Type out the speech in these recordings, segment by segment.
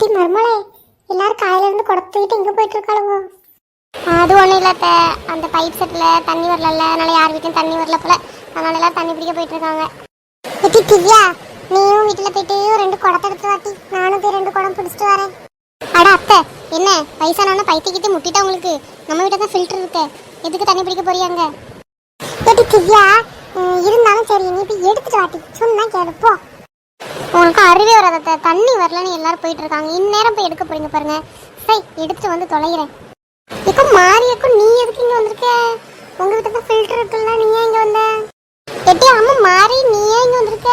D மர்மலே எல்லாரும் காலையில இருந்து குடத்துக்கிட்டு எங்க போயிட்டு இருக்காளுங்க அது ஒன்றும் இல்லை அந்த பைப் செட்டில் தண்ணி வரல அதனால யார் வீட்லையும் தண்ணி வரல போல. அதனால எல்லாரும் தண்ணி பிடிக்க போயிட்டு இருக்காங்க எட்டி திவ்யா நீயும் வீட்டுல போயிட்டு ரெண்டு குடத்தை எடுத்து வாட்டி. நானும் போய் ரெண்டு குடம் பிடிச்சிட்டு வரேன். அட அத்தை என்ன? வயசானவன பைத்திக்கிட்டு முட்டிட்டா உங்களுக்கு? நம்ம வீட்டில் தான் ஃபில்டர் இருக்கு. எதுக்கு தண்ணி பிடிக்க போறியாங்க எட்டி திவ்யா இருந்தாலும் சரி நீ போய் எடுத்துட்டு வாட்டி. சொன்னா கேளு உங்களுக்கு அறிவே வராத தண்ணி வரலன்னு எல்லாரும் போயிட்டு இருக்காங்க இந்நேரம் போய் எடுக்க போறீங்க பாருங்க. சரி எடுத்துட்டு வந்து தொலைகிறேன். இப்போ மாரியக்கும் நீ எதுக்கு இங்க வந்திருக்க? உங்க வீட்டுல தான் ஃபில்டர் இருக்குல்ல நீ ஏன் இங்க வந்த? எட்டி அம்மா மாறி நீ ஏன் இங்க வந்திருக்க?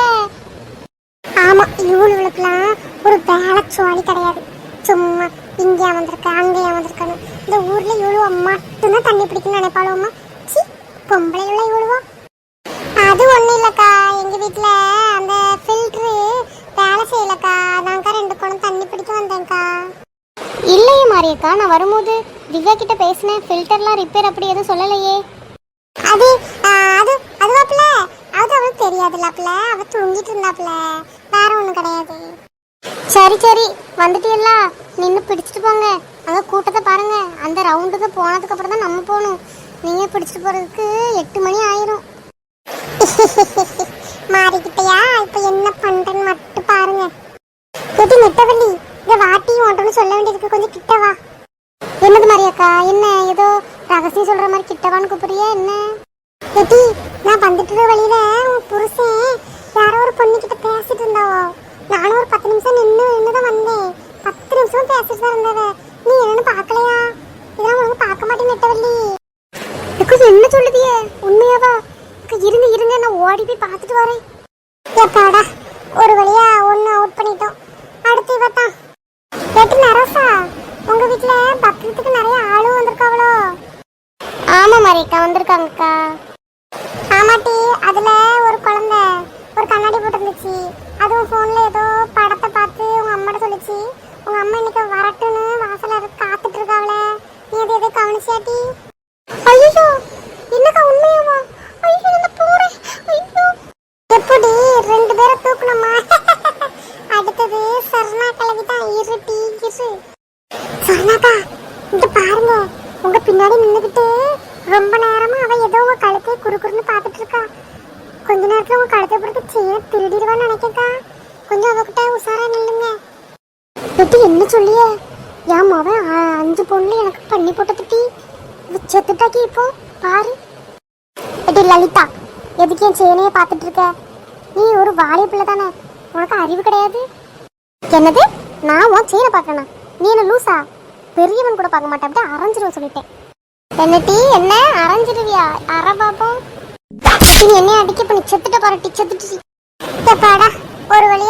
ஆமா இவளுகளுக்கெல்லாம் ஒரு வேலைச்சுவாலி கிடையாது. சும்மா இங்கே வந்திருக்க அங்கேயே வந்திருக்கணும் இந்த ஊர்ல இவ்வளோ மட்டும்தான் தண்ணி பிடிக்கணும்னு நினைப்பாளுவோம்மா சி பொம்பளை இவ்வளோ இவ்வளவோ? அது ஒன்றும் இல்லைக்கா எங்கள் வீட்டில் மாறியிருக்கா நான் வரும்போது திவ்யா கிட்ட பேசினேன். ஃபில்டர்லாம் ரிப்பேர் அப்படி எதுவும் சொல்லலையே. அது அது அது அதுவாப்புல அது அவளுக்கு தெரியாதுல்லாப்புல அவ தூங்கிட்டு இருந்தாப்ல வேற ஒண்ணும் கிடையாது. சரி சரி. வந்துட்டீல்ல நின்று பிடிச்சிட்டு போங்க. அங்கே கூட்டத்தை பாருங்க. அந்த ரவுண்டுக்கு போனதுக்கு அப்புறம் தான் நம்ம போகணும். நீங்கள் பிடிச்சிட்டு போகிறதுக்கு எட்டு மணி ஆயிரும். மாறிக்கிட்டையா? இப்ப என்ன பண்றேன்னு மட்டும் பாருங்க. எது நெட்டவள்ளி. இத வாட்டி ஓட்டணும்னு சொல்ல வேண்டியதுக்கு கொஞ்சம் கிட்ட வா. என்னது மாரியக்கா? என்ன ஏதோ ரகசியம் சொல்கிற மாதிரி கிட்டவான்னு கூப்பிடுறியா? என்ன? எட்டி நான் வந்துட்டு இருக்க வழியில உன் புருஷன் யாரோ ஒரு பொண்ணு கிட்ட பேசிட்டு இருந்தாவோ. நானும் ஒரு பத்து நிமிஷம் நின்று நின்றுதான் வந்தேன். பத்து நிமிஷம் பேசிட்டு தான் இருந்தவ. நீ என்னன்னு பார்க்கலையா? இதெல்லாம் உனக்கு பார்க்க மாட்டேன்னு நெட்டவல்லி இதுக்கு என்ன சொல்லுதியே? உண்மையாவா? இருங்க இருங்க நான் ஓடி போய் பார்த்துட்டு வரேன். எப்பாடா? ஒரு வழியா ஒன்று அவுட் பண்ணிட்டோம். அடுத்து இவத்தான் எட்டு நரசா உங்க வீட்ல பக்ரீத்துக்கு நிறைய ஆளும் வந்திருக்காவளோ ஆமாம் மாரியக்கா வந்திருக்காங்கக்கா. ஆமாட்டி அதுல ஒரு குழந்தை ஒரு கண்ணாடி போட்டிருந்துச்சு. அதுவும் போன்ல ஏதோ படத்தை பார்த்து உங்க அம்மாட்ட சொல்லுச்சு. உங்க அம்மா இன்னைக்கு வரட்டுன்னு வாசல்ல காத்துட்டு இருக்காவளே. நீ அது எதை கவனிச்சியாட்டி? உங்க பின்னாடி நின்னுகிட்டு ரொம்ப நேரமா அவ ஏதோ உங்க கழுத்தை குறுகுறுன்னு பார்த்துட்டு இருக்கா கொஞ்ச நேரத்துல உங்க கழுத்தை பிடிக்க செய்ய திருடிடுவான்னு நினைக்கக்கா. கொஞ்சம் அவகிட்ட உஷாரா நில்லுங்க. எட்டி என்ன சொல்லிய? என் மொத அஞ்சு பொண்ணு எனக்கு பண்ணி போட்ட இது செத்துட்டாக்கி இப்போ பாரு. எட்டி லலிதா எதுக்கு என் சேனையை பார்த்துட்டு இருக்க நீ ஒரு வாலிய பிள்ளை தானே. உனக்கு அறிவு கிடையாது. என்னது? நான் உன் சேனை பார்க்கணும். நீ என்ன லூசா? பெரியவன் கூட பார்க்க மாட்டேன். அப்படியே அரைஞ்சிருவ சொல்லிட்டேன். என்ன டீ? என்ன? அரைஞ்சிருவியா? அரை பாப்போம் நீ என்னைய அடிக்க பண்ணி. செத்துட்ட பாரு டி செத்துட்டு ஒரு வழி